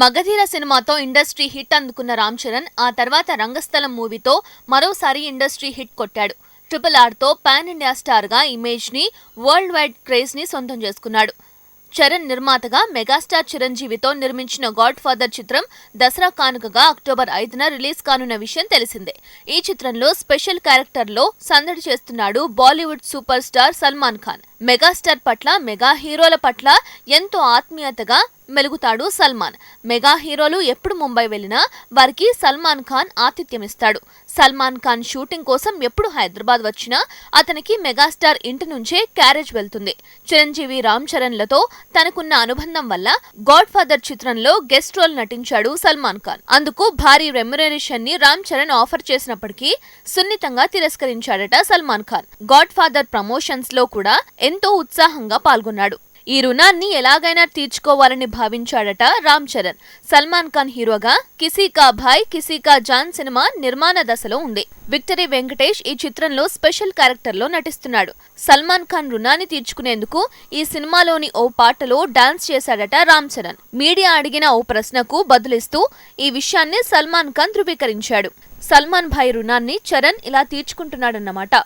మగధీర సినిమాతో industry hit అందుకున్న రామ్ చరణ్ ఆ తర్వాత రంగస్థలం మూవీతో మరోసారి ఇండస్ట్రీ హిట్ కొట్టాడు. ట్రిపుల్ ఆర్తో పాన్ ఇండియా స్టార్గా ఇమేజ్ని వరల్డ్ వైడ్ క్రేజ్ని సొంతం చేసుకున్నాడు. చరణ్ నిర్మాతగా మెగాస్టార్ చిరంజీవితో నిర్మించిన గాడ్ ఫాదర్ చిత్రం దసరా కానుకగా అక్టోబర్ ఐదున రిలీజ్ కానున్న విషయం తెలిసిందే. ఈ చిత్రంలో స్పెషల్ క్యారెక్టర్లో సందడి చేస్తున్నాడు Bollywood super star Salman Khan. Megastar పట్ల మెగా హీరోల పట్ల ఎంతో ఆత్మీయతగా మెలుగుతాడు సల్మాన్. మెగా హీరోలు ఎప్పుడు ముంబై వెళ్ళినా వారికి సల్మాన్ ఖాన్ ఆతిథ్యమిస్తాడు. సల్మాన్ ఖాన్ షూటింగ్ కోసం ఎప్పుడు హైదరాబాద్ వచ్చినా అతనికి మెగాస్టార్ ఇంటి నుంచే క్యారేజ్ వెళ్తుంది. చిరంజీవి రామ్ చరణ్లతో తనకున్న అనుబంధం వల్ల గాడ్ ఫాదర్ చిత్రంలో గెస్ట్ రోల్ నటించాడు సల్మాన్ ఖాన్. అందుకు భారీ రెమ్యునరేషన్ని రామ్ చరణ్ ఆఫర్ చేసినప్పటికీ సున్నితంగా తిరస్కరించాడట సల్మాన్ ఖాన్. గాడ్ ఫాదర్ ప్రమోషన్స్లో కూడా ఎంతో ఉత్సాహంగా పాల్గొన్నాడు. ఈ రుణాన్ని ఎలాగైనా తీర్చుకోవాలని భావించాడట రామ్ చరణ్. సల్మాన్ ఖాన్ హీరోగా కిసీ కా భాయ్ కిసీ కా జాన్ సినిమా నిర్మాణ దశలో ఉంది. విక్టరీ వెంకటేష్ ఈ చిత్రంలో స్పెషల్ క్యారెక్టర్లో నటిస్తున్నాడు. సల్మాన్ ఖాన్ రుణాన్ని తీర్చుకునేందుకు ఈ సినిమాలోని ఓ పాటలో డాన్స్ చేశాడట రామ్ చరణ్. మీడియా అడిగిన ఓ ప్రశ్నకు బదులిస్తూ ఈ విషయాన్ని సల్మాన్ ఖాన్ ధృవీకరించాడు. సల్మాన్ భాయ్ రుణాన్ని చరణ్ ఇలా తీర్చుకుంటున్నాడన్నమాట.